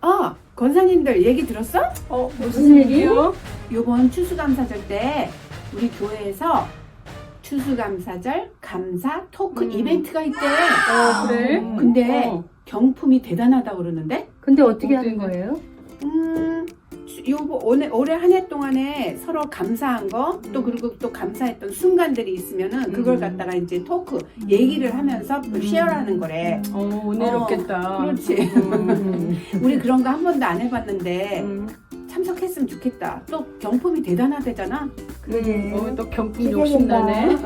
아, 권사님들 얘기 들었어? 어, 무슨 일이요? 요번 추수감사절 때 우리 교회에서 추수감사절 감사 토크 음. 이벤트가 있대. 어, 그래? 근데 어. 경품이 대단하다 그러는데? 근데 어떻게 어떻게 하는 거예요? 음, 요번 올해 올해 한 해 동안에 서로 감사한 거 또 그리고 또 감사했던 순간들이 있으면은 그걸 음. 갖다가 이제 토크 얘기를 하면서 쉐어하는 거래. 어, 은혜롭겠다. 그렇지. 음. 우리 그런 거 한 번도 안 해봤는데 음. 참석했으면 좋겠다. 또 경품이 대단하대잖아. 그러게. 어, 또 경품 기대된다. 욕심나네.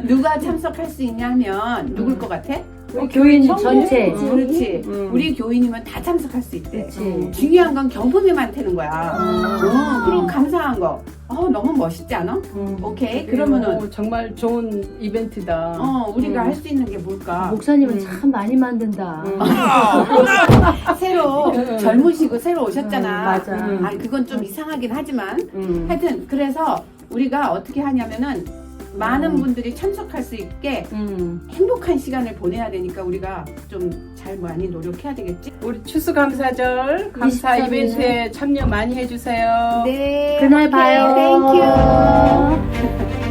누가 참석할 수 있냐 하면 누굴 것 같아? 우리 교인 전부? 전체. 어, 그렇지. 음. 우리 교인이면 다 참석할 수 있대. 그렇지. 중요한 건 경품이 많다는 거야. 어, 그리고 감사한 거. 어, 너무 멋있지 않아? 음. 오케이. 그러면은 어, 정말 좋은 이벤트다. 어, 우리가 음. 할 수 있는 게 뭘까? 목사님은 음. 참 많이 만든다. 음. 새로 음. 젊으시고 새로 오셨잖아. 음, 맞아. 음. 아, 그건 좀 이상하긴 하지만 음. 하여튼 그래서 우리가 어떻게 하냐면은 많은 음. 분들이 참석할 수 있게 음. 행복한 시간을 보내야 되니까 우리가 좀 잘 많이 노력해야 되겠지? 우리 추수감사절 감사 23일. 이벤트에 참여 많이 해주세요. 네. 그날 봐요. 땡큐.